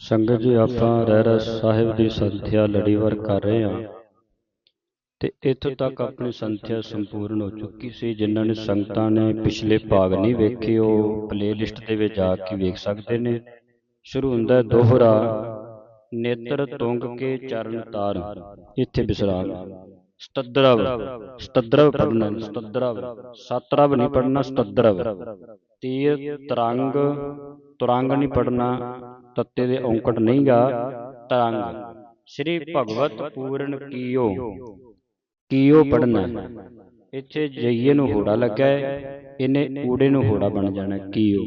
ਸੰਗਤ ਜੀ ਆਪਾਂ ਰਹਿਰਸ ਸਾਹਿਬ ਦੀ ਸੰਥਿਆ ਲੜੀਵਾਰ ਕਰ ਰਹੇ ਹਾਂ। ਤੇ ਇੱਥੋਂ ਤੱਕ ਆਪਣੀ ਸੰਥਿਆ ਸੰਪੂਰਨ ਹੋ ਚੁੱਕੀ ਸੀ ਜਿਨ੍ਹਾਂ ਨੇ ਸੰਗਤਾਂ ਨੇ ਪਿਛਲੇ ਭਾਗ ਨਹੀਂ ਵੇਖੇ ਉਹ ਪਲੇਲਿਸਟ ਦੇ ਵਿੱਚ ਜਾ ਕੇ ਵੇਖ ਸਕਦੇ ਨੇ। ਸ਼ੁਰੂ ਹੁੰਦਾ ਦੋਹਰਾ ਨੇਤਰ ਤੁੰਗ ਕੇ ਚਰਨ ਤਾਰ ਇੱਥੇ ਵਿਸਰਾਮ ਸਤਦਰਵ ਸਤਦਰਵ ਪੜਨਾ ਸਤਦਰਵ। ਸਤਰਵ ਨਹੀਂ ਪੜਨਾ ਸਤਦਰਵ। ਤੀਰ ਤਰੰਗ ਤੁਰੰਗ ਨਹੀਂ ਪੜਨਾ ਤੱਤੇ ਦੇ ਔਂਕੜ ਨਹੀਂਗਾ ਤਰੰਗ। ਸ੍ਰੀ ਭਗਵਤ ਪੂਰਨ ਕੀਓ। ਕੀਓ ਪੜਨਾ ਇੱਥੇ ਜਈਏ ਨੂੰ ਹੋੜਾ ਲੱਗਾ ਹੈ ਇਹਨੇ ਊੜੇ ਨੂੰ ਹੋੜਾ ਬਣ ਜਾਣਾ ਕੀਓ।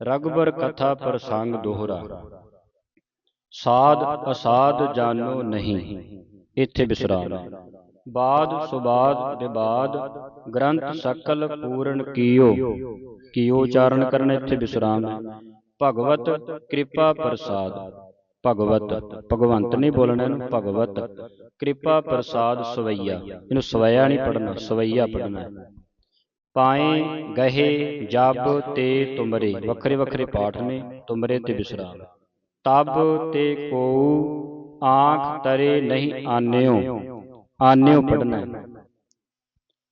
ਰਗਬਰ ਕਥਾ ਪ੍ਰਸੰਗ ਦੋਹਰਾ। ਸਾਧ ਅਸਾਧ ਜਾਣੋ ਨਹੀਂ। ਇੱਥੇ ਵਿਸਰਾਮ। ਬਾਦ ਸੁਬਾਦ ਦੇ ਬਾਦ ਗ੍ਰੰਥ ਸਕਲ ਪੂਰਨ ਕੀਓ। ਕੀਓ ਉਚਾਰਨ ਕਰਨ ਇੱਥੇ ਵਿਸਰਾਮ ਹੈ। ਭਗਵਤ ਕਿਰਪਾ ਪ੍ਰਸਾਦ। ਭਗਵਤ ਭਗਵੰਤ ਨਹੀਂ ਬੋਲਣਾ ਇਹਨੂੰ ਭਗਵਤ ਕਿਰਪਾ ਪ੍ਰਸਾਦ ਸਵਈਆ। ਇਹਨੂੰ ਸਵਈਆ ਨਹੀਂ ਪੜਨਾ ਸਵਈਆ ਪੜਨਾ ਪਾਏ ਗਹੇ ਜਬ ਤੇ ਤੁਮਰੇ। ਵੱਖਰੇ ਵੱਖਰੇ ਪਾਠ ਨੇ ਤੁਮਰੇ ਤੇ ਵਿਸਰਾਮ। ਤਬ ਤੇ ਕੋ ਆਂਖ ਤਰੇ ਨਹੀਂ ਆਨਿਓ। ਆਨਿਓ ਪੜਨਾ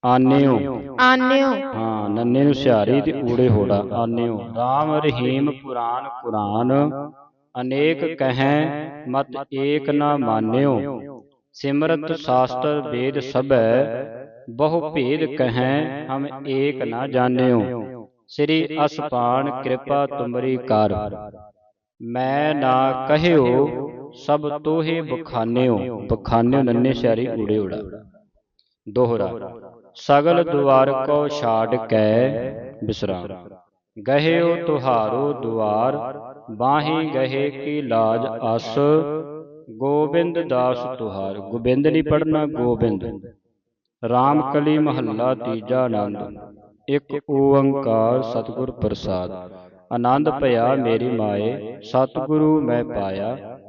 ਆਨਿਓ। ਆਨਿਓ। ਹਾਂ ਨੰਨੇ ਨੂੰ ਸਿਹਾਰੀ ਤੇ ਊੜੇ ਹੋੜਾ ਆਨਿਓ। RAM ਰਹੀਮ ਪੁਰਾਨ ਕੁਰਾਨ ਅਨੇਕ ਕਹੈ ਮਤ ਏਕ ਨਾ ਮਾਨਿਓ। ਸਿਮਰਤ ਸ਼ਾਸਤਰ ਵੇਦ ਸਭੈ ਬਹੁ ਭੇਦ ਕਹੈ ਹਮ ਏਕ ਨਾ ਜਾਣਿਓ। ਸ੍ਰੀ ਅਸਪਾਨ ਕਿਰਪਾ ਤੁਮਰੀ ਕਰ। ਮੈਂ ਨਾ ਕਹਿਓ ਸਭ ਤੋਹੇ ਬਖਾਨਿਓ ਬਖਾਨਿਓ ਨੰਨੇ ਸਿਹਾਰੀ ਊੜੇ ਹੋੜਾ ਦੋਹਰਾ, ਸਗਲ ਦੁਆਰ ਕੋ ਛਾੜ ਕੈ ਬਿਸਰਾਮ। ਗਹਿਓ ਤੁਹਾਰੋ ਦੁਆਰ, ਬਾਹੀ ਗਹੇ ਕੀ ਲਾਜ ਅਸ। ਗੋਬਿੰਦ ਦਾਸ ਤੁਹਾਰ, ਗੋਬਿੰਦ ਨਹੀਂ ਪੜਨਾ ਗੋਬਿੰਦ। ਰਾਮ ਕਲੀ ਮਹੱਲਾ ਤੀਜਾ ਆਨੰਦ, ਇੱਕ ਓੰਕਾਰ ਸਤਿਗੁਰ ਪ੍ਰਸਾਦ। ਆਨੰਦ ਭਇਆ ਮੇਰੀ ਮਾਏ, ਸਤਿਗੁਰੂ ਮੈਂ ਪਾਇਆ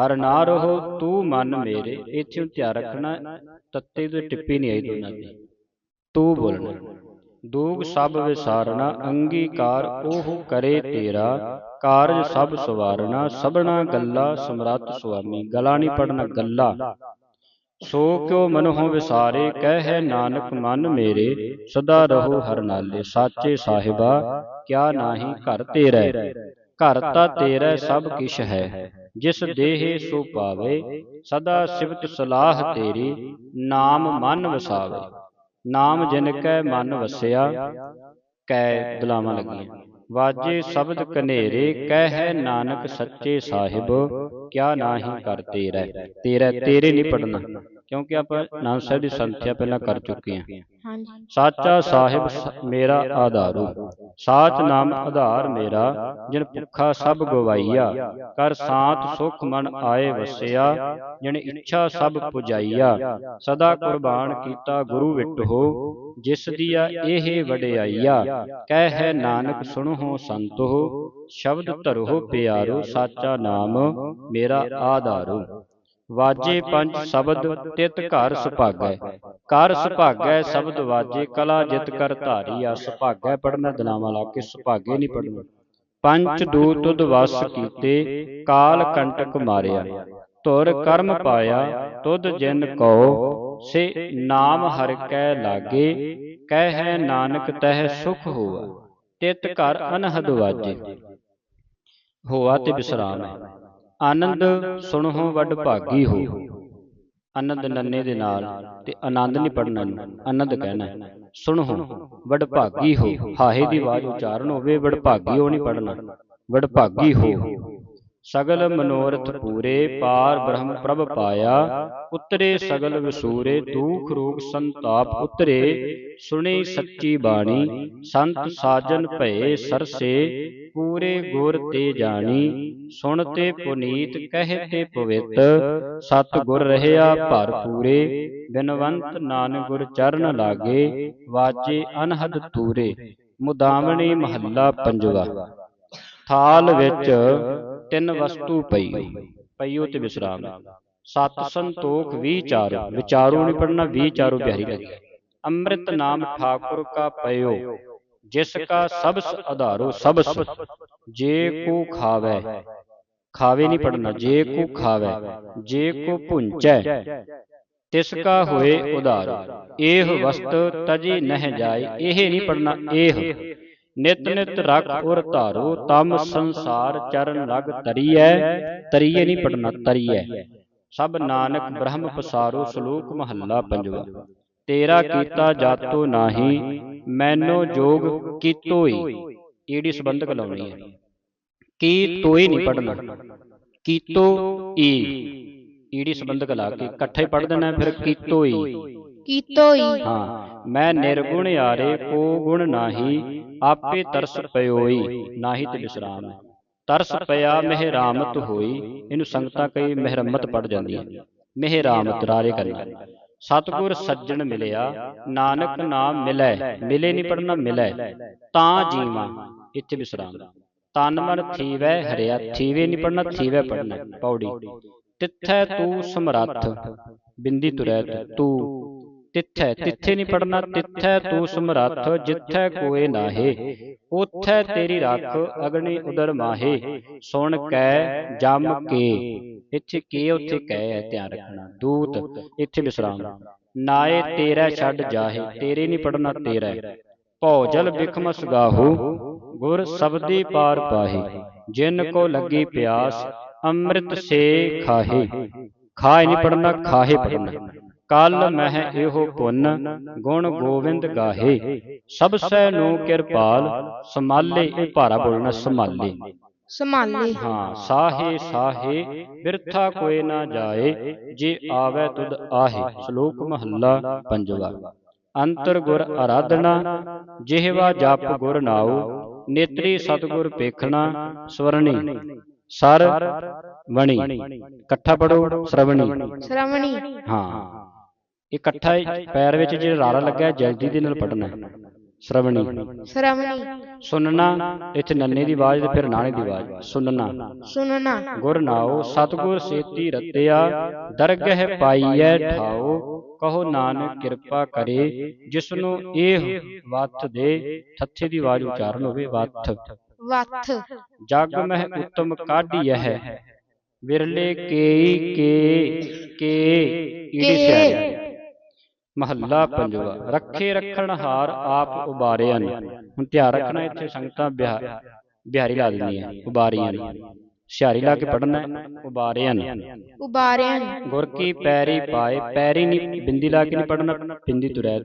ਹਰ ਨਾ ਰਹੋ, ਤੂੰ ਮਨ ਮੇਰੇ, ਇੱਥੇ ਧਿਆਨ ਰੱਖਣਾ, ਤੱਤੇ ਤੇ ਟਿੱਪੀ ਨਹੀਂ ਆਈ ਦੋਨਾਂ ਦੀ। ਤੂੰ ਬੋਲਣਾ ਦੂਗ ਸਭ ਵਿਸਾਰਣਾ ਅੰਗੀਕਾਰ ਉਹ ਕਰੇ ਤੇਰਾ, ਕਾਰਜ ਸਭ ਸਵਾਰਣਾ ਸਭਨਾ ਗੱਲਾ ਸਮਰੱਥ ਸੁਆਮੀ, ਗਲਾ ਨਹੀਂ ਪੜਨਾ ਗੱਲਾ। ਸੋ ਕਿਉ ਮਨਹੁ ਵਿਸਾਰੇ, ਕਹਿ ਨਾਨਕ ਮਨ ਮੇਰੇ, ਸਦਾ ਰਹੋ ਹਰ ਨਾਲੇ, ਸਾਚੇ ਸਾਹਿਬਾ, ਕਿਆ ਨਾਹੀ ਘਰ ਤੇਰਾ ਘਰ ਤਾਂ ਤੇਰਾ ਸਭ ਕਿਛ ਹੈ। ਜਿਸ ਦੇਹ ਸੋ ਪਾਵੇ ਸਦਾ ਸਿਵਤ ਸਲਾਹ ਤੇਰੀ ਨਾਮ ਮਨ ਵਸਾਵੇ। ਨਾਮ ਜਿਨ ਕੈ ਮਨ ਵਸਿਆ ਕੈ ਦਲਾਵਾਂ ਲੱਗੀਆਂ। ਵਾਜੇ ਸ਼ਬਦ ਕਨੇਰੇ ਕਹਿ ਨਾਨਕ ਸੱਚੇ ਸਾਹਿਬ ਕਿਆ ਨਾਹੀ ਕਰ ਤੇਰਾ ਤੇਰਾ ਤੇਰੇ ਨਹੀਂ ਪੜਨਾ ਕਿਉਂਕਿ ਆਪਾਂ ਨਾਮ ਸਾਹਿਬ ਦੀ ਸੰਥਿਆ ਪਹਿਲਾਂ ਕਰ ਚੁੱਕੇ ਹਾਂ ਹਾਂਜੀ। ਸਾਚਾ ਸਾਹਿਬ ਮੇਰਾ ਆਧਾਰੂ। ਸਾਚ ਨਾਮ ਆਧਾਰ ਮੇਰਾ ਜਿਨ ਭੁੱਖਾ ਸਭ ਗਵਾਈਆ ਕਰ ਸਾਥ ਸੁਖ ਮਨ ਆਏ ਵਸਿਆ ਜਿਨ ਇੱਛਾ ਸਭ ਪੁਜਾਈਆ। ਸਦਾ ਕੁਰਬਾਨ ਕੀਤਾ ਗੁਰੂ ਵਿਟੋ ਜਿਸ ਦੀਆ ਇਹ ਵਡਿਆਈਆ। ਕਹਿ ਨਾਨਕ ਸੁਣੋ ਸੰਤੋ ਸ਼ਬਦ ਧਰੋ ਪਿਆਰੋ ਸਾਚਾ ਨਾਮ ਮੇਰਾ ਆਧਾਰੂ। ਵਾਜੇ ਪੰਜ ਸ਼ਬਦ ਤਿਤ ਘਰ ਸੁਭਾਗੈ। ਕਰ ਸੁਭਾਗੈ ਸ਼ਬਦ ਵਾਜੇ ਕਲਾ ਜਿਤ ਕਰ ਧਾਰੀਆ ਸੁਭਾਗੈ ਪੜਨਾ ਦਲਾਵਾਂ ਲਾ ਕੇ ਸੁਭਾਗੇ ਨਹੀਂ ਪੜਨਾ ਪੰਚ ਦੂ ਤੁਧ ਵਸ ਕੀਤੇ ਕਾਲ ਕੰਟਕ ਮਾਰਿਆ। ਧੁਰ ਕਰਮ ਪਾਇਆ ਤੁਧ ਜਿਨ ਕੋ ਸੇ ਨਾਮ ਹਰਿ ਕੈ ਲਾਗੇ ਕਹਿ ਨਾਨਕ ਤਹਿ ਸੁਖ ਹੋਆ। ਤਿਤ ਘਰ ਅਨਹਦ ਵਾਜੇ। ਹੋਆ ਤੇ ਵਿਸਰਾਮ ਹੈ। ਆਨੰਦ ਸੁਣੋ ਵੱਡ ਭਾਗੀ ਹੋ। ਆਨੰਦ ਨੰਨੇ ਦੇ ਨਾਲ ਤੇ ਆਨੰਦ ਨਹੀਂ ਪੜਨਾ ਆਨੰਦ ਕਹਿਣਾ। ਸੁਣੋ ਵੱਡ ਭਾਗੀ ਹੋ। ਹਾਹੇ ਦੀ ਆਵਾਜ਼ ਉਚਾਰਨ ਹੋਵੇ ਵੱਡ ਭਾਗੀ ਹੋ ਨਹੀਂ ਪੜਨਾ ਵੱਡ ਭਾਗੀ ਹੋ। ਸਗਲ ਮਨੋਰਥ ਪੂਰੇ ਪਾਰ ਬ੍ਰਹਮ ਪ੍ਰਭ ਪਾਇਆ। ਉਤਰੇ ਸਗਲ ਵਿਸੂਰੇ ਦੁਖ ਰੋਗ ਸੰਤਾਪ ਉਤਰੇ। ਸੁਣੀ ਸੱਚੀ ਬਾਣੀ। ਸੰਤ ਸਾਜਨ ਭਏ ਸਰਸੇ। ਪੂਰੇ ਗੁਰ ਤੇ ਜਾਣੀ। ਸੁਣਤੇ ਪੁਨੀਤ ਕਹਤੇ ਪਵਿੱਤ ਸਤ ਗੁਰ ਰਹਿਆ ਭਰ ਪੂਰੇ। ਬਿਨਵੰਤ ਨਾਨਕ ਗੁਰ ਚਰਨ ਲਾਗੇ। ਵਾਜੇ ਅਨਹਦ ਤੂਰੇ ਮੁਦਾਵਣੀ ਮਹੱਲਾ ਪੰਜਵਾ। ਥਾਲ ਵਿੱਚ ਤਿੰਨ ਵਸਤੂ ਪਈ ਪਈਓ ਤੇ ਵਿਸਰਾਮ ਸਤ ਸੰਤੋਖ ਵਿਚਾਰ ਵਿਚਾਰੋ ਨਹੀਂ ਪੜਨਾ ਵਿਚਾਰੋ ਪਿਆਰੀ ਲੱਗੀ ਅੰਮ੍ਰਿਤ ਨਾਮ ਠਾਕੁਰ ਕਾ ਪਇਓ। ਜਿਸ ਕਾ ਸਬਸ ਆਧਾਰੋ ਸਬਸ। ਜੇ ਕੋ ਖਾਵੇ। ਖਾਵੇ। ਨਹੀਂ ਪੜਨਾ ਜੇ ਕੋ ਖਾਵੇ। ਜੇ ਕੋ ਭੁੰਚੈ ਤਿਸ ਕਾ ਹੋਏ ਉਧਾਰ ਇਹ ਵਸਤ ਤਜੀ ਨਹਿ ਜਾਏ। ਇਹ ਨਹੀਂ ਪੜਨਾ ਇਹ ਨਿਤ ਨਿਤ ਰਖ ਉਰ ਧਾਰੋ ਤਮ ਸੰਸਾਰ ਚਰਨ ਲਗ ਤਰੀਐ ਤਰੀਏ ਨਹੀਂ ਪੜਨਾ ਤਰੀਐ। ਸਭ ਨਾਨਕ ਬ੍ਰਹਮ ਪਸਾਰੋ ਸ਼ਲੋਕ ਮਹੱਲਾ ਪੰਜਵਾ। ਤੇਰਾ ਕੀਤਾ ਜਾਤੋ ਨਾਹੀ ਮੈਨੋ ਜੋਗ ਕੀਤੋਈ। ਈੜੀ ਸੰਬੰਧਕ ਲਾਉਣੀ ਹੈ? ਕੀ ਤੋਈ ਨਹੀਂ ਪੜਨਾ? ਕੀਤੋ ਈ। ਈੜੀ ਸੰਬੰਧਕ ਲਾ ਕੇ? ਇਕੱਠਾ ਪੜ ਦੇਣਾ ਫਿਰ ਕੀਤੋ ਈ। ਕੀਤੋਈ ਹਾਂ। ਮੈਂ ਨਿਰਗੁਣ ਯਾਰੇ, ਕੋ ਗੁਣ ਨਾਹੀ, ਆਪੇ ਤਰਸ ਪਇਓਈ ਨਾਹੀ ਤੇ ਵਿਸਰਾਮ। ਤਰਸ ਪਿਆ, ਮਹਿਰਾਮਤ ਹੋਈ, ਇਹਨੂੰ ਸੰਗਤਾਂ ਕਈ ਮਹਿਰਮਤ ਪੜ ਜਾਂਦੀਆਂ ਮਹਿਰਾਮਤ ਰਾਰੇ ਕਰਨਾ ਸਤਿਗੁਰ ਸੱਜਣ ਮਿਲਿਆ, ਨਾਨਕ ਨਾਮ ਮਿਲੈ, ਮਿਲੇ ਨਹੀਂ ਪੜਨਾ ਮਿਲੈ, ਤਾਂ ਜੀਵਾਂ, ਇੱਥੇ ਵਿਸਰਾਮ। ਤਨ ਮਨ ਥੀਵੈ, ਹਰਿਆ ਥੀਵੇ ਨਹੀਂ ਪੜਨਾ, ਥੀਵੈ ਪੜਨਾ, ਪੌੜੀ। ਤਿੱਥੈ ਤੂੰ ਸਮਰੱਥ, ਬਿੰਦੀ ਤੁਰੈ ਤੂੰ ਤਿੱਥੈ ਤਿੱਥੇ ਨਹੀਂ ਪੜਨਾ ਤਿੱਥੈ ਤੂੰ ਸਮਰੱਥ ਜਿੱਥੈ ਕੋਏ ਨਾਹੇ ਉਥੈ ਤੇਰੀ ਰੱਖ ਅਗਨੀ ਉਦਰ ਮਾਹੇ। ਸੁਣ ਕੈ ਜਮ ਕੇ ਇੱਥੇ ਕੇ ਉੱਥੇ ਕਹਿ ਹੈ ਧਿਆਨ ਰੱਖਣਾ। ਦੂਤ ਇੱਥੇ ਵਿਸਰਾਮ। ਨਾਏ ਤੇਰਾ ਛੱਡ ਜਾਹੇ ਤੇਰੇ ਨਹੀਂ ਪੜਨਾ ਤੇਰਾ। ਭਉ ਜਲ ਬਿਖਮਸ ਗਾਹੂ ਗੁਰ ਸਬਦੀ ਪਾਰ ਪਾਹੇ। ਜਿਨ ਕੋ ਲੱਗੀ ਪਿਆਸ ਅੰਮ੍ਰਿਤ ਸੇ ਖਾਹੇ। ਖਾਏ ਨਹੀਂ ਪੜਨਾ ਖਾਹੇ ਪੜਨਾ ਕਲ ਮਹਿ ਇਹੋ ਪੁੰਨ ਗੁਣ ਗੋਵਿੰਦ ਗਾਹੇ। ਸਭ ਸੈ ਨੂੰ ਕਿਰਪਾਲ ਸਮਾਲੇ ਇਹ ਭਾਰਾ ਬੋਲਣਾ ਸਮਾਲੇ। ਸੰਭਾਲੇ ਹਾਂ ਸਾਹੇ ਸਾਹੇ ਬਿਰਥਾ ਕੋਏ ਨਾ ਜਾਏ ਜੇ ਆਵੇ ਤੁਧ ਆਹੇ। ਸ਼ਲੋਕ ਮਹੱਲਾ ਪੰਜਵਾ। ਅੰਤਰ ਗੁਰ ਆਰਾਧਨਾ ਜਿਹਵਾ ਜਪ ਗੁਰ ਨਾਉ ਨੇਤਰੀ ਸਤਗੁਰ ਪੇਖਣਾ ਸਵਰਣੀ। ਸਰ ਵਣੀ। ਇਕੱਠਾ ਪੜੋ ਸ਼ਰਵਣੀ। ਸ਼ਰਵਣੀ। ਹਾਂ। ਇਕੱਠਾ ਹੀ ਪੈਰ ਵਿੱਚ ਜਿਹੜਾ ਰਾਰਾ ਲੱਗਾ ਹੈ, ਜਲਦੀ ਦੇ ਨਾਲ ਪੜਨਾ ਸ਼ਰਵਣੀ। ਸ਼ਰਵਣੀ। ਸੁਨਣਾ ਇੱਥੇ ਨੰਨੇ ਦੀ ਆਵਾਜ਼ ਤੇ ਫਿਰ ਨਾਣੇ ਦੀ ਆਵਾਜ਼। ਸੁਨਣਾ ਸੁਨਣਾ ਗੁਰ ਨਾਉ ਸਤਗੁਰ ਸੇਤੀ ਰਤਿਆ ਦਰਗਹਿ ਪਾਈਐ ਠਾਉ ਕਹੋ ਨਾਨਕ ਕਿਰਪਾ ਕਰੇ ਜਿਸਨੂੰ ਇਹ ਵੱਥ ਦੇ ਥੱਥੇ ਦੀ ਆਵਾਜ਼ ਉਚਾਰਨ ਹੋਵੇ ਵੱਥ ਵੱਥ ਜਗ ਮਹਿ ਉਤਮ ਕਾਢੀਐ ਵਿਰਲੇ ਕੇਈ ਕੇ ਕੇ ਈੜੀ ਸਿਆਰੀ ਮਹੱਲਾ ਪੰਜਵਾ ਰੱਖੇ ਰੱਖਣ ਹਾਰ ਆਪ ਉਬਾਰਿਆਂ ਨੇ ਹੁਣ ਧਿਆਨ ਰੱਖਣਾ ਇੱਥੇ ਸੰਗਤਾਂ ਬਿਹਾ- ਬਿਹਾਰੀ ਲਾ ਦਿੰਦੀਆਂ ਉਬਾਰੀਆਂ ਨੇ ਸਿਹਾਰੀ ਲਾ ਕੇ ਪੜਨਾ ਉਬਾਰਿਆਂ ਨੇ ਉਬਾਰਿਆਂ ਨੇ ਗੁਰ ਕੀ ਪੈਰੀ ਪਾਏ ਪੈਰੀ ਨਹੀਂ ਬਿੰਦੀ ਲਾ ਕੇ ਨਹੀਂ ਪੜਨਾ ਬਿੰਦੀ ਤੁਰੈ।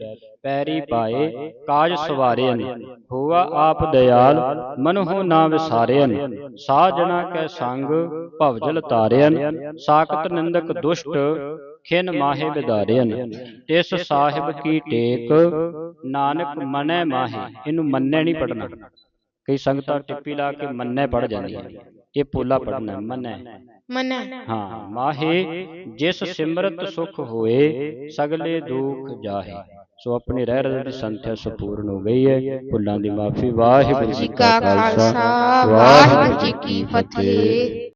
ਪੈਰੀ ਪਾਏ ਕਾਜ ਸਵਾਰਿਆਂ ਨੇ ਹੋਆ ਆਪ ਦਇਆਲ ਮਨਹੁ ਨਾ ਵਿਸਾਰਿਆਂ ਸਾਜਣਾ ਕੈ ਸੰਗ ਭਵਜਲ ਤਾਰਿਆਂ ਸਾਖਤ ਨਿੰਦਕ ਦੁਸ਼ਟ ਖਿਨ ਮਾਹੇ ਵਿਦਾਰਿਆਂ ਤਿਸ ਸਾਹਿਬ ਕੀ ਟੇਕ ਨਾਨਕ ਮਨੈ ਮਾਹੇ। ਇਹਨੂੰ ਮੰਨੈ ਨਹੀਂ ਪੜਨਾ ਕਈ ਸੰਗਤਾਂ ਟਿੱਪੀ ਲਾ ਕੇ ਮੰਨੈ ਪੜ ਜਾਂਦੀਆਂ ਇਹ ਪੋਲਾ ਪੜਨਾ ਮੰਨੈ। ਮਨ। ਹਾਂ ਮਾਹੇ ਜਿਸ ਸਿਮਰਤ ਸੁਖ ਹੋਏ ਸਗਲੇ ਦੁਖ ਜਾਹੇ। ਸੋ ਆਪਣੀ ਰਹਿ ਰਤ ਦੀ ਸੰਥਿਆ ਸੰਪੂਰਨ ਹੋ ਗਈ ਹੈ। ਭੁੱਲਾਂ ਦੀ ਮਾਫੀ ਵਾਹਿਗੁਰੂ ਜੀ ਕਾ ਖਾਲਸਾ। ਵਾਹਿਗੁਰੂ ਜੀ ਕੀ ਫਤਿਹ।